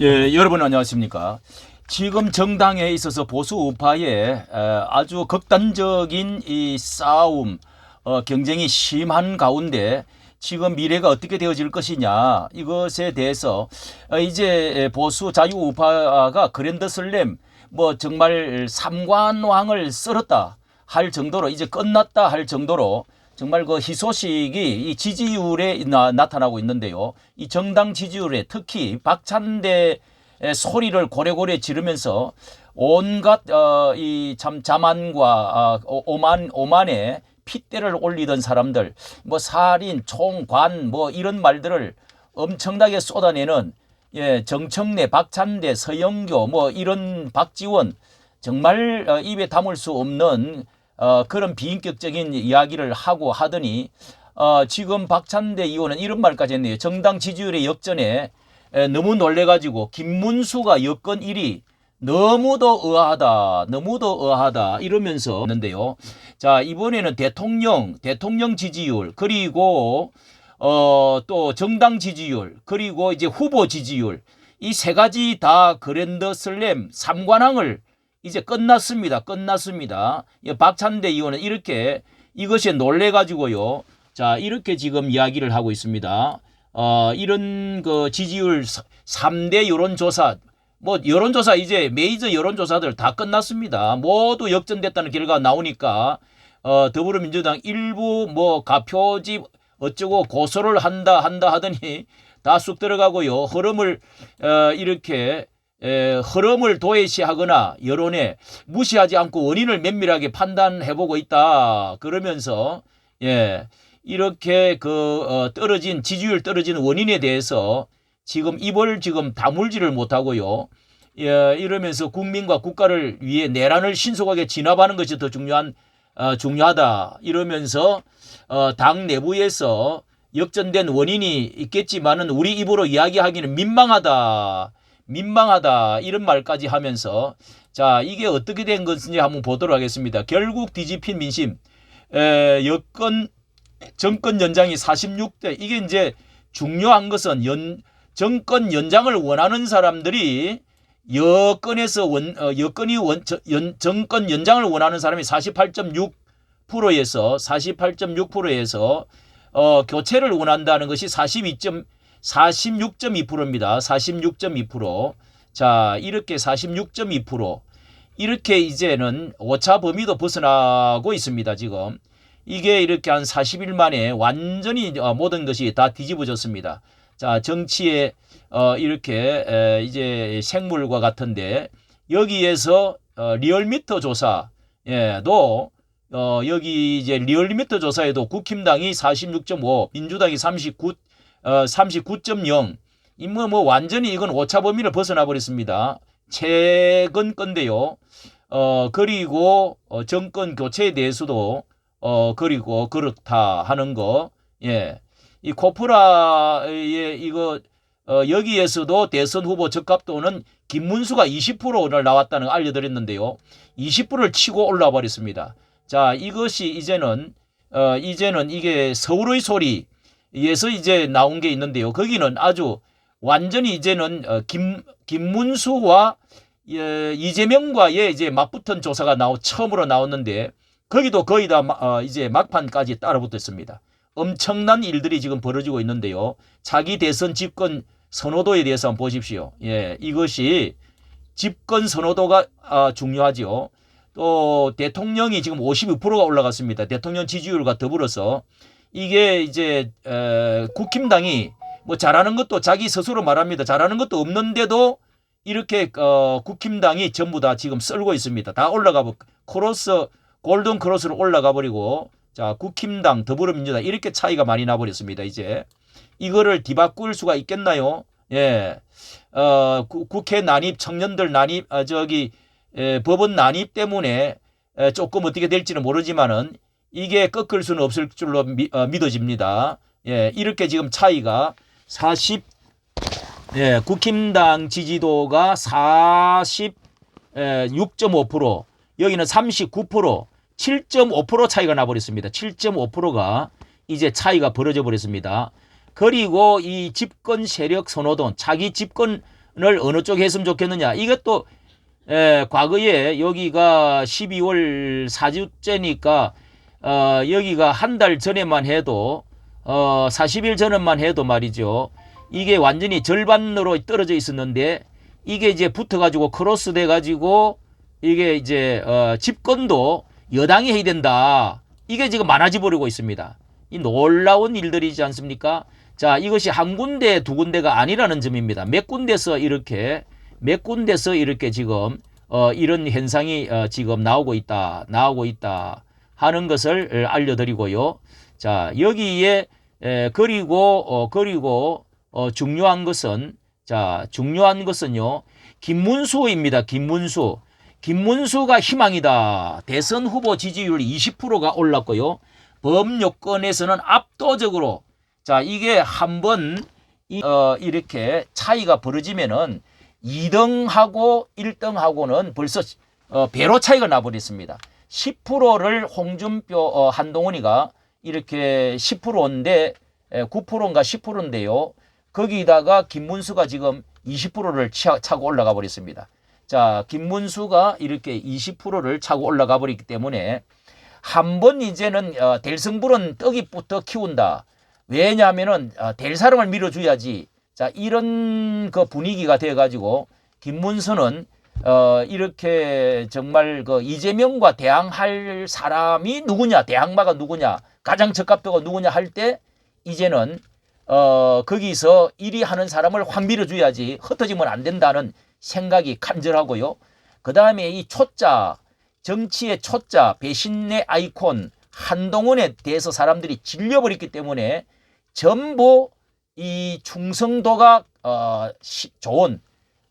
예, 여러분 안녕하십니까. 지금 정당에 있어서 보수 우파의 에, 아주 극단적인 이 싸움, 어, 경쟁이 심한 가운데 지금 미래가 어떻게 되어질 것이냐 이것에 대해서 어, 이제 보수 자유 우파가 그랜드 슬램 뭐 정말 삼관왕을 썰었다 할 정도로 이제 끝났다 할 정도로 정말 그 희소식이 이 지지율에 나, 나타나고 있는데요. 이 정당 지지율에 특히 박찬대 의 소리를 고래고래 지르면서 온갖 어, 이 참 자만과 아, 오- 오만 오만에 핏대를 올리던 사람들 뭐 살인 총관 뭐 이런 말들을 엄청나게 쏟아내는 예 정청래 박찬대 서영교 뭐 이런 박지원 정말 어, 입에 담을 수 없는 어, 그런 비인격적인 이야기를 하고 하더니 어, 지금 박찬대 의원은 이런 말까지 했네요. 정당 지지율의 역전에 에, 너무 놀래가지고 김문수가 여권 1위 너무도 의아하다, 너무도 의아하다 이러면서 했는데요. 자 이번에는 대통령, 대통령 지지율 그리고 어, 또 정당 지지율 그리고 이제 후보 지지율 이 세 가지 다 그랜드 슬램 삼관왕을 이제 끝났습니다. 끝났습니다. 이 박찬대 의원은 이렇게 이것에 놀래 가지고요. 자, 이렇게 지금 이야기를 하고 있습니다. 어, 이런 그 지지율 3대 여론조사 뭐 여론조사 이제 메이저 여론조사들 다 끝났습니다. 모두 역전됐다는 결과가 나오니까 어, 더불어민주당 일부 뭐 가표집 어쩌고 고소를 한다 한다 하더니 다 쑥 들어가고요. 흐름을 어, 이렇게 에, 흐름을 도외시하거나 여론에 무시하지 않고 원인을 면밀하게 판단해보고 있다. 그러면서 예 이렇게 그 어, 떨어진 지지율 떨어진 원인에 대해서 지금 입을 지금 다물지를 못하고요. 예, 이러면서 국민과 국가를 위해 내란을 신속하게 진압하는 것이 더 중요한 어, 중요하다. 이러면서 어, 당 내부에서 역전된 원인이 있겠지만은 우리 입으로 이야기하기는 민망하다. 민망하다. 이런 말까지 하면서 자, 이게 어떻게 된 것인지 한번 보도록 하겠습니다. 결국 뒤집힌 민심. 에, 여권 정권 연장이 46대 이게 이제 중요한 것은 연 정권 연장을 원하는 사람들이 여권에서 원 어, 여권이 원 저- 연, 정권 연장을 원하는 사람이 48.6%에서 48.6%에서 어, 교체를 원한다는 것이 42. 46.2%입니다. 46.2%. 자, 이렇게 46.2% 이렇게 이제는 오차 범위도 벗어나고 있습니다. 지금 이게 이렇게 한 40일 만에 완전히 어, 모든 것이 다 뒤집어졌습니다. 자, 정치에 어, 이렇게 에, 이제 생물과 같은데 여기에서 어, 리얼미터 조사 예,도 어, 여기 이제 리얼미터 조사에도 국힘당이 46.5, 민주당이 39, 어, 39.0. 이뭐 뭐 완전히 이건 오차 범위를 벗어나 버렸습니다. 최근 건데요. 어, 그리고 어, 정권 교체에 대해서도 어, 그리고 그렇다 하는 거. 예. 이 코프라의 이거 어, 여기에서도 대선 후보 적합 도는 김문수가 20%를 나왔다는 걸 알려드렸는데요. 20%를 치고 올라와 버렸습니다. 자, 이것이 이제는 어, 이제는 이게 서울의 소리 에서 이제 나온 게 있는데요. 거기는 아주 완전히 이제는 어, 김 김문수와 예, 이재명과의 이제 맞붙은 조사가 나오 처음으로 나왔는데 거기도 거의 다 마- 어, 이제 막판까지 따라붙었습니다. 엄청난 일들이 지금 벌어지고 있는데요. 차기 대선 집권 선호도에 대해서 한번 보십시오. 예, 이것이 집권 선호도가 아, 중요하지요. 또 대통령이 지금 52%가 올라갔습니다. 대통령 지지율과 더불어서 이게 이제 에, 국힘당이 뭐 잘하는 것도 자기 스스로 말합니다. 잘하는 것도 없는데도 이렇게 어, 국힘당이 전부 다 지금 썰고 있습니다. 다 올라가 버 크로스 골든 크로스로 올라가 버리고 자 국힘당 더불어민주당 이렇게 차이가 많이 나버렸습니다. 이제 이거를 뒤바꿀 수가 있겠나요? 예, 어, 구- 국회 난입 청년들 난입 아, 저기 에, 법원 난입 때문에 에, 조금 어떻게 될지는 모르지만은 이게 꺾을 수는 없을 줄로 미, 어, 믿어집니다. 예, 이렇게 지금 차이가 40 예, 국힘당 지지도가 46.5%, 여기는 39%, 7.5% 차이가 나버렸습니다. 7.5%가 이제 차이가 벌어져 버렸습니다. 그리고 이 집권 세력 선호도, 자기 집권 어느 쪽에 했으면 좋겠느냐. 이것도 에, 과거에 여기가 12월 4주째니까 어, 여기가 한 달 전에만 해도 어, 40일 전에만 해도 말이죠. 이게 완전히 절반으로 떨어져 있었는데 이게 이제 붙어가지고 크로스 돼가지고 이게 이제 어, 집권도 여당이 해야 된다. 이게 지금 많아져 버리고 있습니다. 이 놀라운 일들이지 않습니까? 자, 이것이 한 군데 두 군데가 아니라는 점입니다. 몇 군데서 이렇게 몇 군데서 이렇게 지금 어, 이런 현상이 어, 지금 나오고 있다, 나오고 있다 하는 것을 알려드리고요. 자, 여기에 에, 그리고 어, 그리고 어, 중요한 것은 자, 중요한 것은요. 김문수입니다. 김문수. 김문수가 희망이다. 대선 후보 지지율 20%가 올랐고요. 범요건에서는 압도적으로 자 이게 한번 어, 이렇게 차이가 벌어지면은 2등하고 1등하고는 벌써 어, 배로 차이가 나버렸습니다. 10%를 홍준표 어, 한동훈이가 이렇게 10%인데 9%인가 10%인데요. 거기다가 김문수가 지금 20%를 차고 올라가 버렸습니다. 자, 김문수가 이렇게 20%를 차고 올라가 버렸기 때문에 한 번 이제는 어, 될 성불은 떡이부터 키운다. 왜냐하면은 어, 될 사람을 밀어줘야지. 자, 이런 그 분위기가 돼 가지고 김문수는 어, 이렇게 정말 그 이재명과 대항할 사람이 누구냐, 대항마가 누구냐, 가장 적합도가 누구냐 할 때 이제는 어, 거기서 일이 하는 사람을 확 밀어줘야지 흩어지면 안 된다는 생각이 간절하고요. 그 다음에 이 초자, 정치의 초자, 배신의 아이콘, 한동훈에 대해서 사람들이 질려버렸기 때문에 전부 이 충성도가 어, 시, 좋은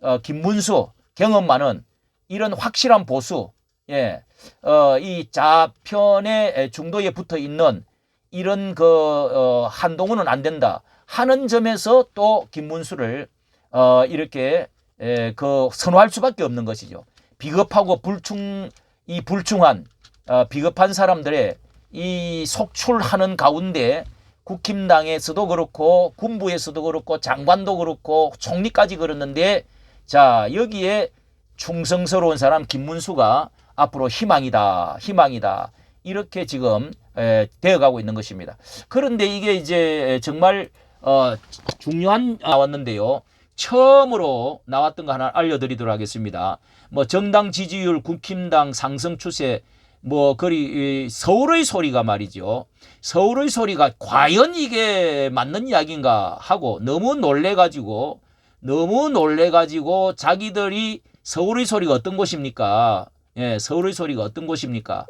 어, 김문수 경험 많은 이런 확실한 보수, 예, 어, 이 좌편의 중도에 붙어 있는 이런 그 어, 한동훈은 안 된다 하는 점에서 또 김문수를 어, 이렇게 에, 그 선호할 수밖에 없는 것이죠. 비겁하고 불충 이 불충한 어, 비겁한 사람들의 이 속출하는 가운데 국힘당에서도 그렇고 군부에서도 그렇고 장관도 그렇고 총리까지 그렇는데 자 여기에 충성스러운 사람 김문수가 앞으로 희망이다 희망이다 이렇게 지금 에, 되어가고 있는 것입니다. 그런데 이게 이제 정말 어, 중요한 나왔는데요. 처음으로 나왔던 거 하나 알려드리도록 하겠습니다. 뭐 정당 지지율, 국힘당 상승 추세, 뭐 거리 서울의 소리가 말이죠. 서울의 소리가 과연 이게 맞는 이야기인가 하고 너무 놀래가지고 너무 놀래가지고 자기들이 서울의 소리가 어떤 곳입니까? 예, 서울의 소리가 어떤 곳입니까?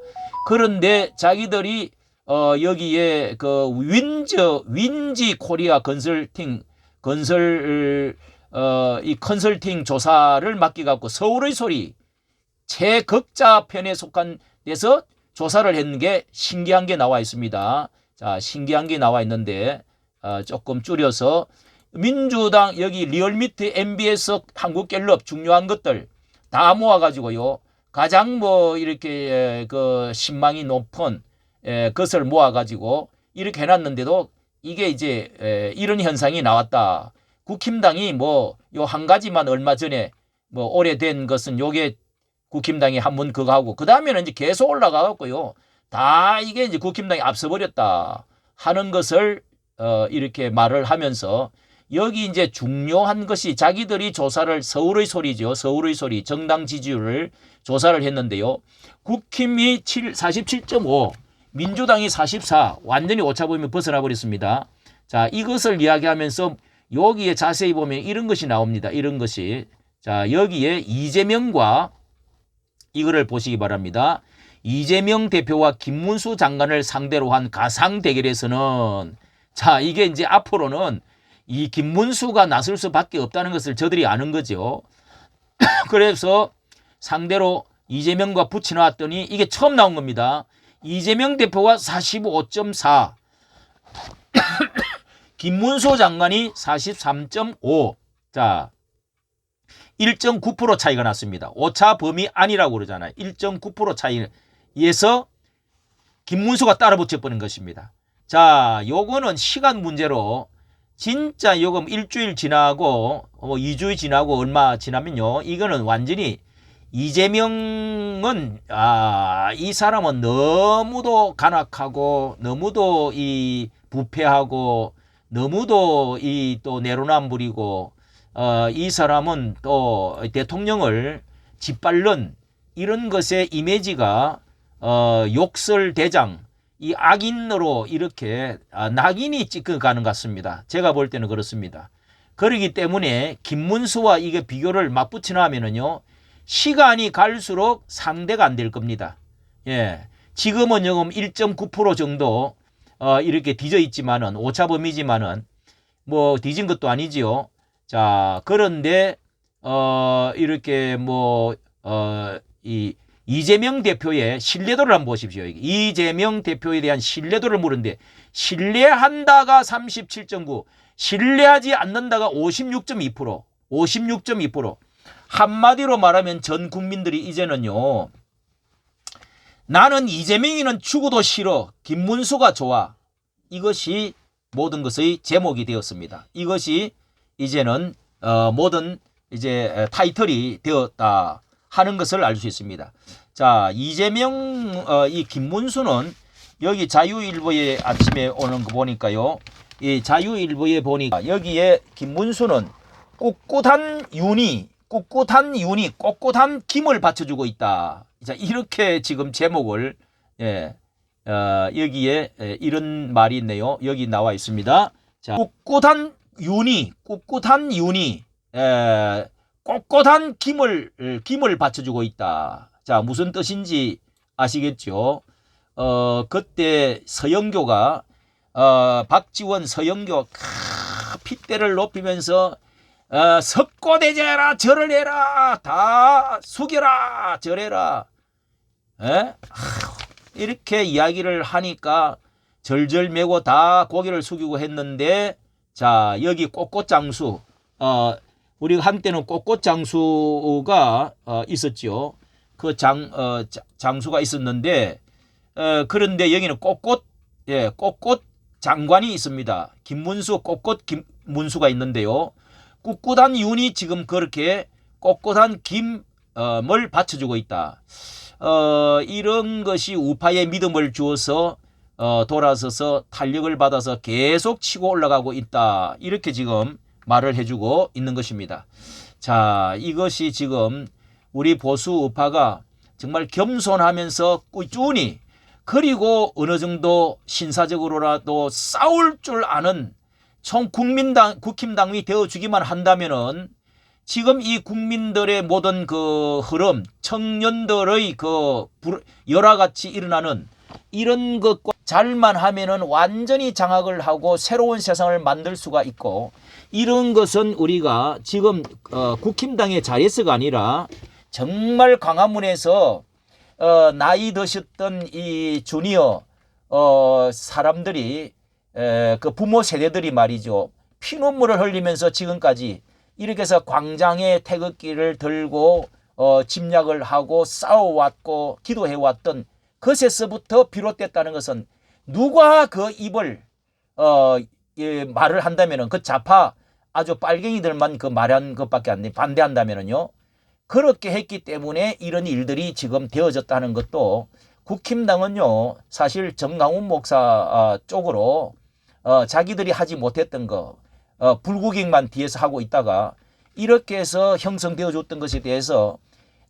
그런데 자기들이 어 여기에 그 윈저 윈지 코리아 건설팅 건설 어 이 컨설팅 조사를 맡겨 갖고 서울의 소리 최극자 편에 속한 데서 조사를 했는 게 신기한 게 나와 있습니다. 자, 신기한 게 나와 있는데 어, 조금 줄여서 민주당 여기 리얼미트 MBS 한국갤럽 중요한 것들 다 모아가지고요. 가장 뭐 이렇게 그 신망이 높은 에, 것을 모아가지고 이렇게 해놨는데도 이게 이제 에, 이런 현상이 나왔다. 국힘당이 뭐 요 한 가지만 얼마 전에 뭐 오래된 것은 요게 국힘당이 한 번 그거 하고 그 다음에는 이제 계속 올라가 갖고요. 다 이게 이제 국힘당이 앞서 버렸다 하는 것을 어 이렇게 말을 하면서 여기 이제 중요한 것이 자기들이 조사를 서울의 소리죠. 서울의 소리 정당 지지율을 조사를 했는데요. 국힘이 7, 47.5 민주당이 44 완전히 오차범위 벗어나 버렸습니다. 자 이것을 이야기하면서 여기에 자세히 보면 이런 것이 나옵니다. 이런 것이 자 여기에 이재명과 이거를 보시기 바랍니다. 이재명 대표와 김문수 장관을 상대로 한 가상 대결에서는 자 이게 이제 앞으로는 이 김문수가 나설 수밖에 없다는 것을 저들이 아는 거죠. 그래서 상대로 이재명과 붙여놨더니 이게 처음 나온 겁니다. 이재명 대표가 45.4, 김문수 장관이 43.5. 자, 1.9% 차이가 났습니다. 오차 범위 아니라고 그러잖아요. 1.9% 차이에서 김문수가 따라 붙여버린 것입니다. 자, 요거는 시간 문제로 진짜 요금 일주일 지나고 뭐 2주일 지나고 얼마 지나면요. 이거는 완전히 이재명은 아, 이 사람은 너무도 간악하고 너무도 이 부패하고 너무도 이 또 내로남불이고 어, 이 사람은 또 대통령을 짓밟는 이런 것의 이미지가 어, 욕설 대장 이 악인으로 이렇게 아, 낙인이 찍혀가는 것 같습니다. 제가 볼 때는 그렇습니다. 그러기 때문에 김문수와 이게 비교를 맞붙이나 하면은요 시간이 갈수록 상대가 안 될 겁니다. 예. 지금은 요금 1.9% 정도 어, 이렇게 뒤져 있지만은 오차범위지만은 뭐 뒤진 것도 아니지요. 자, 그런데 어, 이렇게 뭐 어, 이 이재명 대표의 신뢰도를 한번 보십시오. 이재명 대표에 대한 신뢰도를 물은데 신뢰한다가 37.9, 신뢰하지 않는다가 56.2%, 56.2%. 한마디로 말하면 전 국민들이 이제는요. 나는 이재명이는 죽어도 싫어. 김문수가 좋아. 이것이 모든 것의 제목이 되었습니다. 이것이 이제는 어, 모든 이제 타이틀이 되었다 하는 것을 알 수 있습니다. 자 이재명 어, 이 김문수는 여기 자유일보에 아침에 오는 거 보니까요. 이 자유일보에 보니까 여기에 김문수는 꿋꿋한 윤이 꿋꿋한 윤이 꼿꼿한 김을 받쳐주고 있다. 자 이렇게 지금 제목을 예, 어, 여기에 예, 이런 말이 있네요. 여기 나와 있습니다. 자 꿋꿋한 윤이 꿋꿋한 윤이 에, 꼿꼿한 김을 김을 받쳐주고 있다. 자 무슨 뜻인지 아시겠죠? 어 그때 서영교가 어 박지원 서영교 크, 핏대를 높이면서 어, 석고대제라 절을 해라 다 숙여라 절해라 에? 아휴, 이렇게 이야기를 하니까 절절매고 다 고개를 숙이고 했는데 자 여기 꽃꽃장수 어 우리가 한때는 꽃꽃장수가 어, 있었죠 그 장 어, 자- 장수가 있었는데 어, 그런데 여기는 꽃꽃 예 꽃꽃 장관이 있습니다 김문수 꽃꽃 김문수가 있는데요 꿋꿋한 윤이 지금 그렇게 꼿꼿한 김을 받쳐주고 있다. 어, 이런 것이 우파의 믿음을 주어서 어, 돌아서서 탄력을 받아서 계속 치고 올라가고 있다. 이렇게 지금 말을 해주고 있는 것입니다. 자, 이것이 지금 우리 보수 우파가 정말 겸손하면서 꾸준히 그리고 어느 정도 신사적으로라도 싸울 줄 아는 총 국민당 국힘당이 되어 주기만 한다면은 지금 이 국민들의 모든 그 흐름, 청년들의 그 불- 열화같이 일어나는 이런 것과 잘만 하면은 완전히 장악을 하고 새로운 세상을 만들 수가 있고 이런 것은 우리가 지금 어, 국힘당의 자리에서가 아니라 정말 광화문에서 어, 나이 드셨던 이 주니어 어, 사람들이 에, 그 부모 세대들이 말이죠. 피눈물을 흘리면서 지금까지 이렇게 해서 광장에 태극기를 들고 어, 침략을 하고 싸워왔고 기도해왔던 그새서부터 비롯됐다는 것은 누가 그 입을 어, 예, 말을 한다면은 그 좌파 아주 빨갱이들만 그 말한 것밖에 안 돼. 반대한다면은요. 그렇게 했기 때문에 이런 일들이 지금 되어졌다는 것도 국힘당은요 사실 정강훈 목사 아, 쪽으로 어, 자기들이 하지 못했던 거 어, 불구경만 뒤에서 하고 있다가 이렇게 해서 형성되어 줬던 것에 대해서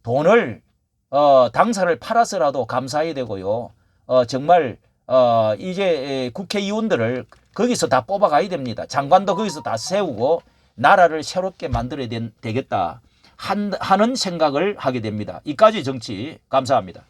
돈을 어, 당사를 팔아서라도 감사해야 되고요. 어, 정말 어, 이제 에, 국회의원들을 거기서 다 뽑아가야 됩니다. 장관도 거기서 다 세우고 나라를 새롭게 만들어야 된- 되겠다 한, 하는 생각을 하게 됩니다. 이까지 정치 감사합니다.